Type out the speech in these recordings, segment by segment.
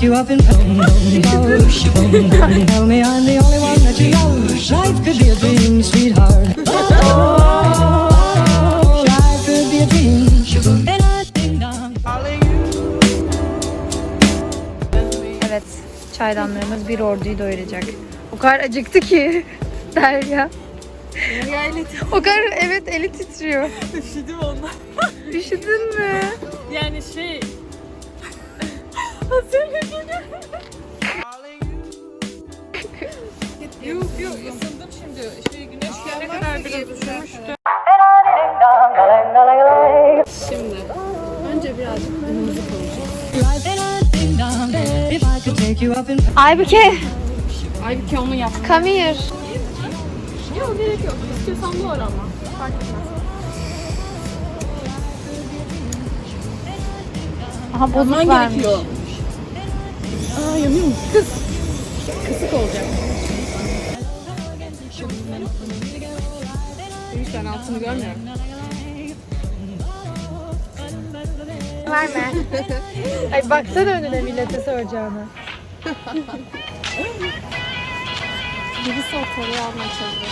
You up in boom, boom, boom, boom, tell me I'm the only one that you know. Life could be a dream, sweetheart. Evet, çaydanlarımız bir orduyu doyuracak. O kadar acıktı ki Derya. O kadar evet eli titriyor. Üşüdüm ondan. Üşüdün mü? Yani şey... Hazırlık Yok yok ısındım şimdi. Şey güneş gelene kadar biraz üşümüştüm. Şimdi. Önce birazcık önümüzü koyacağız. Aybüke, Aybüke onu yap. come here. Yok gerek yok. İstiyorsan bu ara ama. Fark etmez. Aha bozuk Aman vermiş. gerekiyor. Aa yanıyor mu? Kız. Kısık olacak. Demiş ben altını görmüyorum. Verme. Ay baksana önüne millete soracağını. Birisi ortalığı almaya çalışıyor.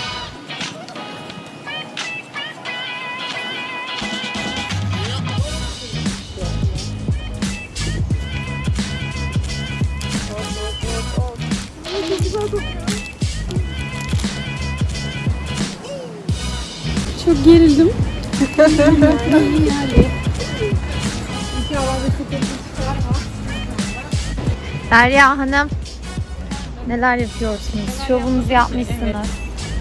Çok gerildim. Derya Hanım. Neler yapıyorsunuz? Şovunuzu yapmışsınız.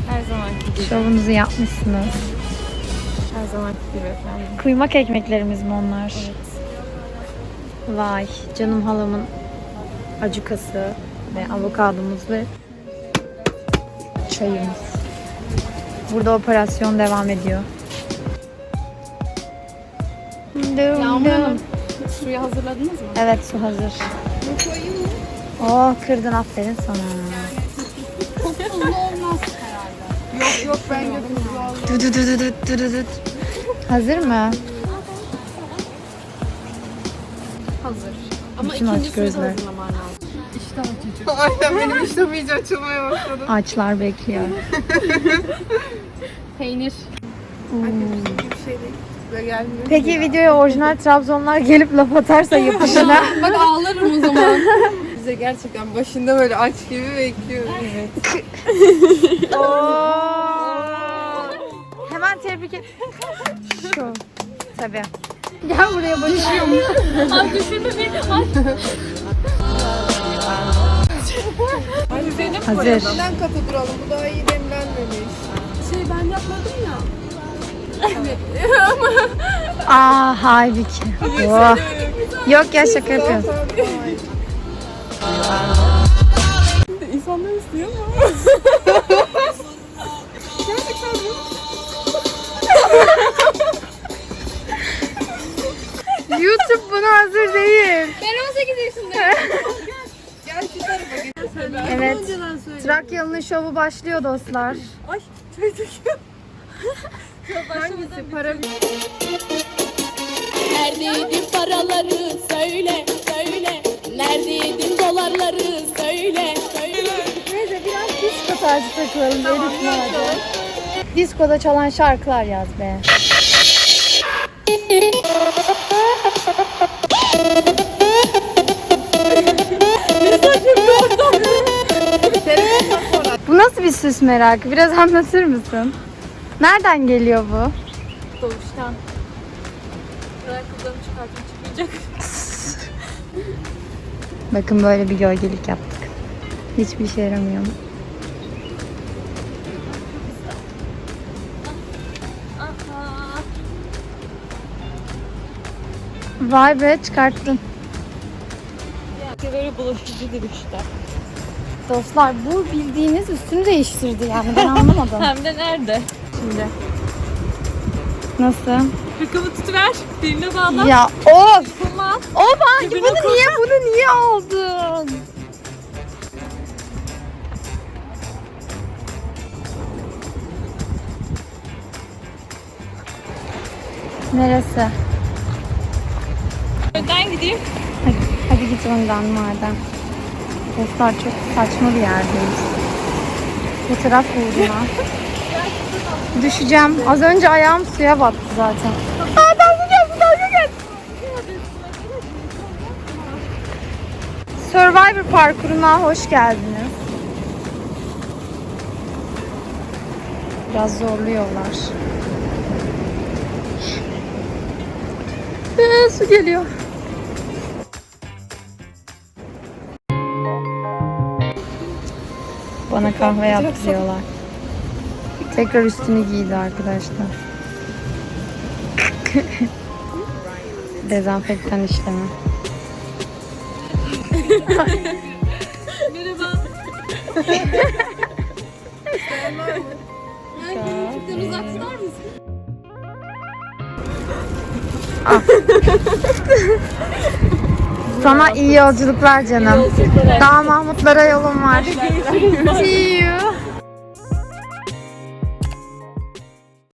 Her zamanki gibi. Şovunuzu yapmışsınız. Her zamanki gibi efendim. Kuymak ekmeklerimiz mi onlar? Vay canım halamın acukası ve avokadomuz ve çayımız. Burada operasyon devam ediyor. Yağmur. Hanım, suyu hazırladınız mı? Evet su hazır. Oh kırdın aferin sana. Yok yok ben götürdüm. Dü dü dü dü dü dü dü dü. Hazır mı? Hazır. Ama Bütün aç ikincisini de gözler. hazırlaman lazım. Aynen benim iştahım iyice açılmaya başladı. Açlar bekliyor. Peynir. Bir şey değil. Gelmiyor. Peki videoya orijinal Trabzonlar gelip laf atarsa yapışına. Bak ağlarım o zaman. Bize gerçekten başında böyle aç gibi bekliyoruz. Evet. Hemen tebrik et. Şu. Tabii. Gel buraya başlıyorum. Ay düşürme beni. Ay. Güzelim. Hazır. Neden katı duralım? Bu daha iyi demlenmemiş. Şey ben yapmadım ya. Aa halbuki. Oh. Yok ya şaka yapıyorum. İnsanlar istiyor mu? YouTube buna hazır değil. Ben 18 yaşındayım. Gel şu tarafa gel. Evet. Trakyalı'nın şovu başlıyor dostlar. Ay çay döküyor. Hangisi? Para Neredeydin paraları söyle söyle Neredeydin dolarları söyle söyle Neyse biraz disco tarzı takılalım. Elif madem. Diskoda çalan şarkılar yaz be. Bu nasıl bir süs merakı? Biraz anlatır mısın? Nereden geliyor bu? Doğuştan. Ayakkabılarımı çıkartıp çıkmayacak. Bakın böyle bir gölgelik yaptık. Hiçbir işe yaramıyor mu? Vay be çıkarttın. Böyle bulaşıcıdır işte. Dostlar bu bildiğiniz üstünü değiştirdi yani ben anlamadım. Hem de nerede? Şimdi. Nasıl? Hırkamı tutuver. Birine bağla. Ya of! Kuma. Of bunu niye bunu niye aldın? Neresi? Önden gideyim. Hadi, hadi git önden madem. Dostlar çok saçma bir yerdeyiz. Fotoğraf uğruna. Düşeceğim. Az önce ayağım suya battı zaten. Aa dalga dalga geldi. Survivor parkuruna hoş geldiniz. Biraz zorluyorlar. Ee, su geliyor. Bana kahve yaptırıyorlar. Tekrar üstünü giydi arkadaşlar. Dezenfektan işlemi. Sana iyi yolculuklar canım. Daha Mahmutlara yolun var. See you.